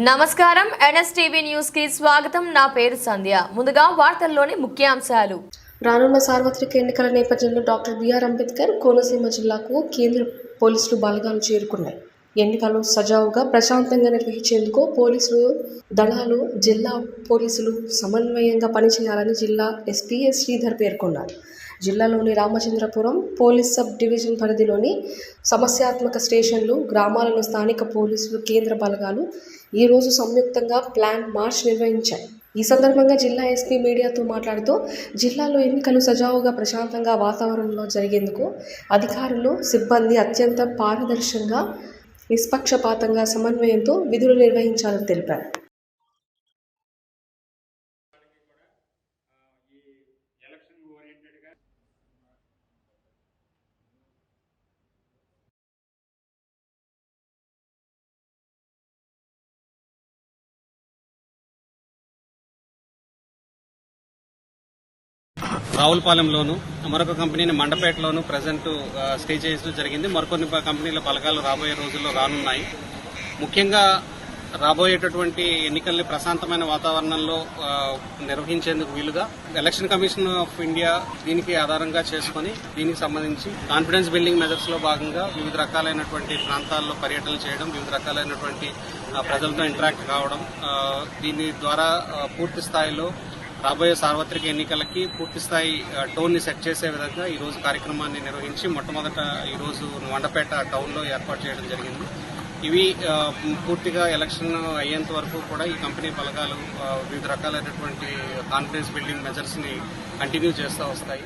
నమస్కారం. ఎన్ఎస్టీవీ న్యూస్కి స్వాగతం. నా పేరు సంధ్య. ముందుగా వార్తల్లోని ముఖ్యాంశాలు. రానున్న సార్వత్రిక ఎన్నికల నేపథ్యంలో డాక్టర్ బిఆర్ అంబేద్కర్ కోనసీమ జిల్లాకు కేంద్ర పోలీసులు బలగాలు చేరుకున్నాయి. ఎన్నికలు సజావుగా ప్రశాంతంగా నిర్వహించేందుకు పోలీసులు దళాలు జిల్లా పోలీసులు సమన్వయంగా పనిచేయాలని జిల్లా ఎస్పీ ఎస్ శ్రీధర్ పేర్కొన్నారు. జిల్లాలోని రామచంద్రపురం పోలీస్ సబ్ డివిజన్ పరిధిలోని సమస్యాత్మక స్టేషన్లు గ్రామాలలో స్థానిక పోలీసులు కేంద్ర బలగాలు ఈరోజు సంయుక్తంగా ప్లాన్ మార్చ్ నిర్వహించాయి. ఈ సందర్భంగా జిల్లా ఎస్పీ మీడియాతో మాట్లాడుతూ జిల్లాలో ఎన్నికలు సజావుగా ప్రశాంతంగా వాతావరణంలో జరిగేందుకు అధికారులు సిబ్బంది అత్యంత పారదర్శకంగా నిష్పక్షపాతంగా సమన్వయంతో విధులు నిర్వహించాలని తెలిపారు. రావులపాలెంలోను మరొక కంపెనీని మండపేటలోను ప్రజెంట్ స్టే చేయడం జరిగింది. మరికొన్ని కంపెనీల బలగాలు రాబోయే రోజుల్లో రానున్నాయి. ముఖ్యంగా రాబోయేటటువంటి ఎన్నికల్ని ప్రశాంతమైన వాతావరణంలో నిర్వహించేందుకు వీలుగా ఎలక్షన్ కమిషన్ ఆఫ్ ఇండియా దీనికి ఆధారంగా చేసుకుని దీనికి సంబంధించి కాన్ఫిడెన్స్ బిల్డింగ్ మెజర్స్లో భాగంగా వివిధ రకాలైనటువంటి ప్రాంతాల్లో పర్యటన చేయడం వివిధ రకాలైనటువంటి ప్రజలతో ఇంటరాక్ట్ కావడం దీని ద్వారా పూర్తి స్థాయిలో రాబోయే సార్వత్రిక ఎన్నికలకి పూర్తిస్థాయి టోన్ని సెట్ చేసే విధంగా ఈ రోజు కార్యక్రమాన్ని నిర్వహించి మొట్టమొదట ఈ రోజు వండపేట టౌన్లో ఏర్పాటు చేయడం జరిగింది. ఇవి పూర్తిగా ఎలక్షన్ అయ్యేంత వరకు కూడా ఈ కంపెనీ బలగాలు వివిధ రకాలైనటువంటి కాన్ఫిడెన్స్ బిల్డింగ్ మెజర్స్ని కంటిన్యూ చేస్తూ వస్తాయి.